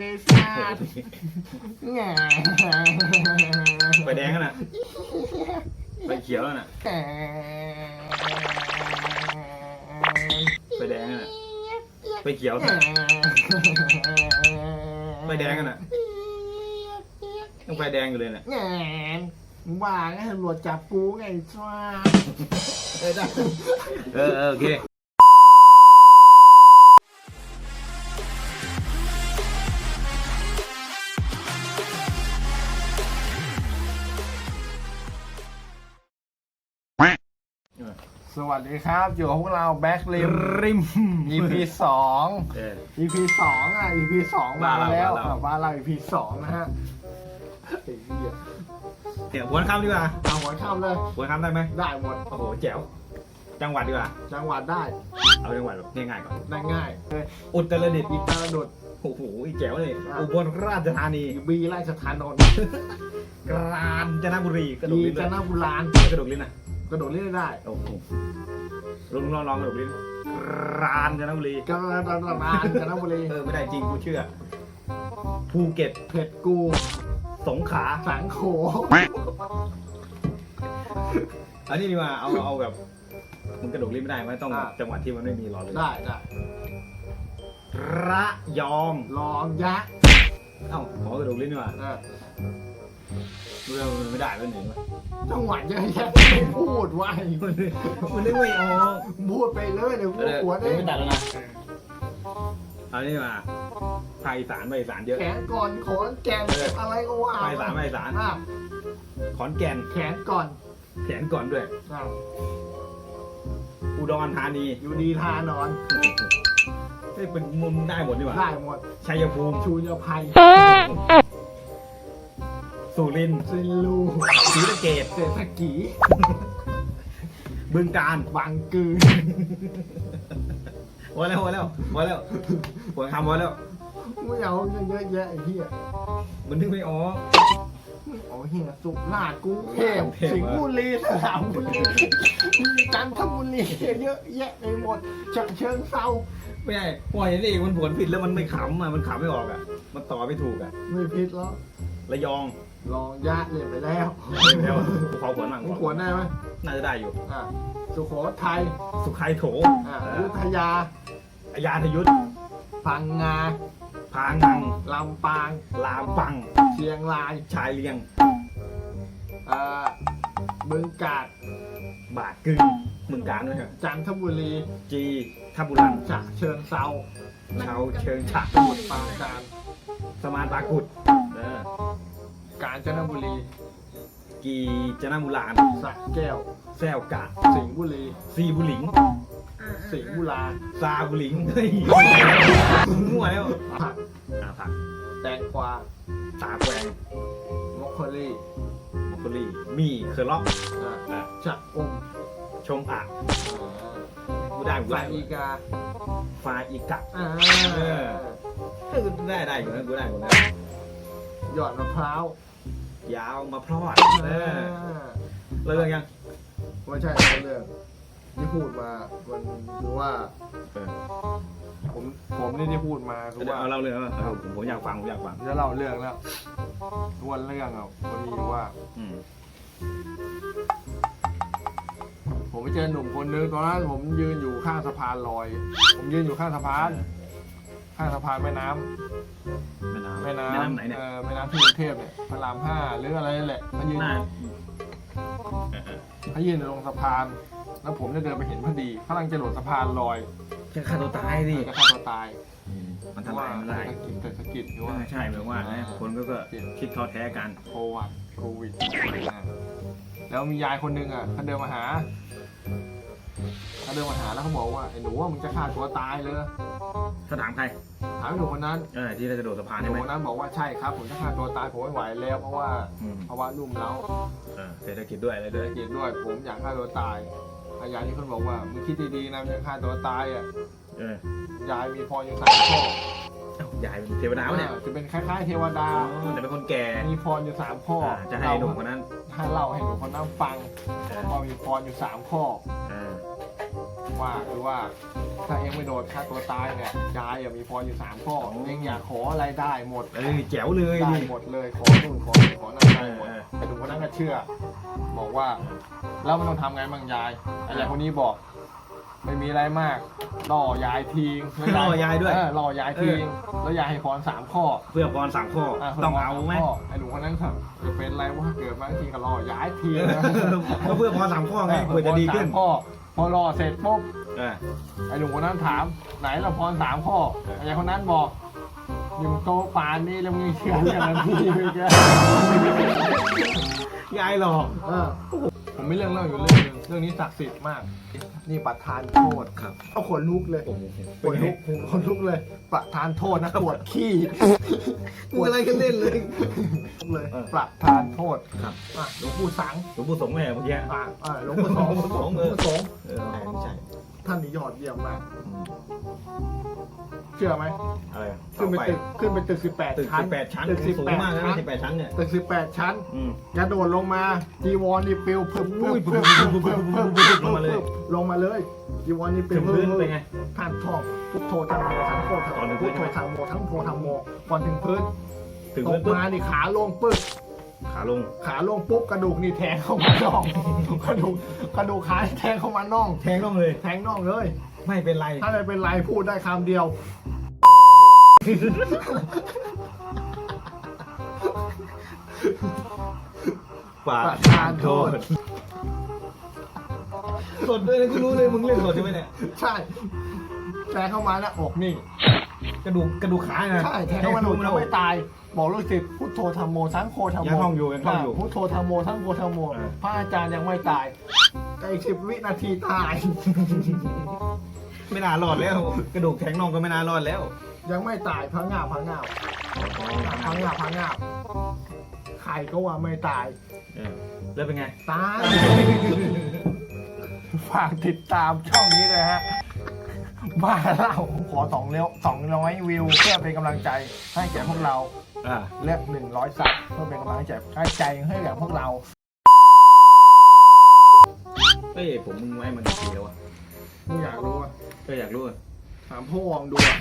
ในสัตว์แง่ไฟแดงกันน่ะไฟเขียวแล้วน่ะแง่ไฟแดงกันน่ะไฟเขียวน่ะไฟแดงกันน่ะยังไฟแดงอยู่เลยน่ะแง่มึงว่าไงตำรวจจับกูไงสัตว์เออได้เออเออโอเค สวัสดีครับ อยู่กับพวกเราแบ็คลิมริม EP สอง เออ EP สองอะ EP สองมาบ้านเราแล้วบ้านเรา อะบ้านเรา EP สองนะฮะไอ้เหี้ยเดี๋ยววนคำดีกว่าเอาหัวข้ามเลย วนคำได้ไหมได้หมด โอ้โหแจ๋วจังหวัดดีกว่า จังหวัดได้เอาจังหวัดแบบง่ายๆก่อน ได้ง่ายเลยอุตรดิตถ์อีตาดุดโอ้โหแจ๋วเลย อุบลราชธานีบีราชธานนท์กาญจนบุรีกระดูบีกลิ้นจด้วยนบุรานกระดูกลิ้นนะ กระโดดเล่นได้โอ้โหลองลองลองกระดูกลิ้นกาญจนบุรีกระโดดรานจนบุรีเออไม่ได้จริงกูเชื่อ ภูเก็ตเผ็ดกู สงขลาสังโขอันนี้ดีกว่าเอาเอาแบบมึงกระดูกลิ้นไม่ได้ไม่ต้องจังหวัดที่มันไม่มีรอเลยได้ได้ระยองลองยะเอ้าขอกระดูกลิ้นดีกว่า เออเรื่องมันไม่ได้แล้วหนึ่งวะจังหวัดเยอะแยะไม่พูดไว้มันนึกไม่ออกพูดไปเลยเดี๋ยวพูดหัวเดี๋ได้ยวไม่ตัดแล้วนะเอานี่มาภาคอีสานภาคอีสานเยอะ แขนก่อนขอนแก่นเอออะไรก็ว่าภาคอีสานภาคอีสานอะขอนแก่นแขนก่อนแขนก่อนด้วย อะอุดรธานีอยู่ดีทานอนเฮ้ยเป็นมุมได้หมดดีกว่าได้หมดชัยภูมิชูยภัย สุรินทร์ซิลูศรีสะเกษเศรษฐกีบึงกาฬบางกือพอแล้วพอแล้วพอแล้วหัวคำพอแล้วไม่เอาเยอะแยะไอ้เหี้ยมันนึกไม่ออกโอ้เหี้ยสุราษฎร์กรุงเทพกรุงเทพสิงห์บุรีสระบุรีจันทบุรีเยอะแยะไปหมดฉะเชิงเซาไม่ใช่พอเห็นเองมันผลผิดแล้วมันไม่ขำอะมันขำไม่ออกอะ มันต่อไม่ถูกอะ ไม่ผิดแล้วระยอง ลองยะเลยไปแล้วแล้วกูขอผลมั่งมึงขวนได้ไหมน่าจะได้อยู่ อะสุโขทัยสุขัยโถอะเออยุอธยา อายาทยุทธพังงา พางัง ลำปาง ลามปัง เชียงรายชายเลียง เอ่อบึงกาฬบาทกึ่งมึงการด้วยเหรอจันทบุรี จีทับบุรังฉะเชิงเซาชาวเชิงฉะสมุทรปราการสมานปรากุดเออ กาญจนบุรี กีจนามุลานสระแก้ว แซวกะ สิงห์บุรี ซีบุหลิง สิงห์บุราซาบุหลิงเฮ้ยมั่วแล้วผักอ่าผักแตงกวาตาแกวงมอคโคลี่มอคโคลีมีเคอร์ล็อกอะอะชะอมชมอะอ่ากูได้กูฟาได้อีกาฟาอีกะอ่าเออเออได้ได้อยู่นะกูได้หมดนะหยอดมะพร้าว ยาวมาพรอดเออเลิกยังไม่ใช่เรื่องที่พูดมามันคือว่า เออผมผมนี่ที่พูดมาคือเดี๋ยวว่า เอาเล่าเรื่องเอาผมผมอยากฟังผมอยากฟังจะเล่าเรื่องแล้วทวนเรื่องอะมันมีอยู่ว่า อืมผมไปเจอหนุ่มคนนึงตอนนั้นผมยืนอยู่ข้างสะพานลอย ผมยืนอยู่ข้างสะพาน ข้างสะพานแม่น้ำแม่น้ำแม่น้แม่น้ำไหนำเนี่ยเออแม่น้ำที่กรุงเทพเนี่ยพระรามห้าหรืออะไรนั่นแหละเขายืนหน้าเขายืนอยู่ตรงสะพาน แล้วผมจะเดินไปเห็นพอดีกำลังจะโดดสะพานลอยจะฆ่าตัวตายดิจะฆ่าตัวตายมันทำลายมันได้เศรษฐกิจเศรษฐกิจหรือว่า ใช่เหมือนว่านะคนก็ก็คิดท้อแท้กันโควิดโควิดอ่าแล้วมียายคนหนึงอะเขาเดินมาหา เขาเดินมาหาแล้วเขาบอกว่าไอ้หนูว่ามึงจะฆ่าตัวตายเลยถ้าถามใครถามไอ้หนูคนนั้นเออที่เราจะโดดสะพานหใช่นูไหมคนนั้นบอกว่าใช่ครับผมจะฆ่าตัวตายผมไม่ไหวแล้วเพราะว่าอืมเพราะว่าลุ่มเล้าเออเศรษฐกิจด้วยอะไรเศรด้ษวยฐกิจด้วยผมอยากฆ่าตัวตายอายายนี่คนบอกว่ามึงคิดดีๆนะมึงจะฆ่าตัวตายอะเออยายมีพรอยู่สามข้อ เอ้ายายเป็นเทวดาวะเนี่ยอ่าจะเป็นคล้ายๆเทวดาอ๋อแต่เป็นคนแก่มีพรอยู่สามข้ออ่าจะให้หนุ่มคนนั้นให้เล่าให้หนูคนนั้นฟังเออพอมีพรอยู่สามข้อเออว่าคือว่า ถ้าเองไม่โดดฆ่าตัวตายเนี่ยยายอะมีพรอยู่สามข้อเองอยากขออะไรได้หมดเอ้ยแจ๋วเลยได้ดิหมดเลยขอนู่นขอนี่ขอนั่นได้หมดเออไอ้หนุ่มคนนั้นก็เชื่อ บอกว่า แล้วมันต้องทำไงบ้างยายไอ้ยายคนนี้บอก ไม่มีอะไรมากล่อยายทิ้งแวล่อยายด้วยเออล่อยายทิ้งแล้วยายให้พรสามข้อเพื่อพรสามข้ออะต้องเอาไหมข้ไอ้หนุ่มคนนั้นครับจะเป็นอะไรว่าเกิดมาทีก็ล่อยายทิ้งนะก็เพื่อพรสามข้อไงเพื่อจะดีขึ้นพรสามข้อพอรอเสร็จปุ๊บเออไอ้หนุ่มคนนั้นถาม ไหนละพรสามข้อไอ้ยายคนนั้นบอกอยู่โต๊ะปานนี่แล้วมึงยังเชื่อเรื่องนั้นพี่ไปแกยายหลอกเออ ผมไม่เรื่องเล่าอยู่เรื่องหนึงเรื่องนี้ศักดิ์สิทธิ์มาก นี่ประทานโทษครับเอาขนลุกเลยโอ้โหขนลุกขนลุกเลย ประทานโทษนะปวดขี้กูอะไรกันเล่นเลยเลยเออ ประทานโทษครับอะหลวงปู่สังหลวงปู่สงฆ์แม่เมื่อกี้อะอะหลวงปู่สงฆ์หลวงปู่สงฆ์หลวงปู่สงฆ์เออไม่ใช่ ท่านนี่ยอดเยี่ยมมากอืมเชื่อไหมอะไรอะขึ้นไปตึกขึ้นไปตึกสิบแปดตึกชั้นสิบแปดชั้นตึกสิบสูงแปดมากนะชั้นสิบแปดชั้นเนี่ยตึกสิบแปดชั้นอืม กระโดดลงมาจีวรนี่ปลิวพึบพึบพึบอุ้พึยบพึบพึบพึบพึบลงมาเลย ลงมาเลยจีวรนี่ปลิถึวงพื้นเป็นไง ท่านท่องพุทโธธรรมโมทั้งโคทั้งก่อนถึงพื้พุทนโธธรรมโมทั้งโพธรรมโมก่อนถึงพื้นถึงตพื้กนปุ๊บมานี่ขาลงปึ๊บ ขาลง ขาลงปุ๊บกระดูกนี่แทงเข้ามาน่อง กระดูกกระดูกขาแทงเข้ามาน่อง แทงลงเลย แทงน่องเลย ไม่เป็นไร ถ้าไม่เป็นไรพูดได้คำเดียวปาประทานโทษ สดด้วยนะกูรู้เลยมึงเล่นสดใช่ไหมเนี่ยใช่ แทงเข้ามาหน้าอกนี่ กระดูกกระดูกขาไงใช่ แทงเข้ามาหน้าอกยังไม่ตาย บอกลูกศิษย์พุทโธธรรมโมทั้งโคธรรมโมยังท่องอยู่ยังท่องอยู่พุทโธธรรมโมทั้งโคธรรมโมเออพระอาจารย์ยังไม่ตายแต่อีกสิบวินาทีตาย ไม่น่ารอดแล้ว กระดูกแข็งน่องก็ไม่น่ารอดแล้ว ยังไม่ตายพังงาบพังงาบพังงาบพังงาบใครก็ว่าไม่ตาย เออแล้วเป็นไง ตาย ฝากติดตามช่องนี้เลยฮะ บ้าเล่าขอสองเลี้ยวสองร้อยวิว เพื่อเป็นกำลังใจให้แก่พวกเรา อ่าเลือกหนึ่งร้อยซับเพื่อเป็นกำลังใจให้ใจให้แก่พวกเราเอ้ยผมมึงไว้มันกี่ปีแล้วอะมึงอยากรู้อะก็อยากรู้อะถามพ่อวองดูอะ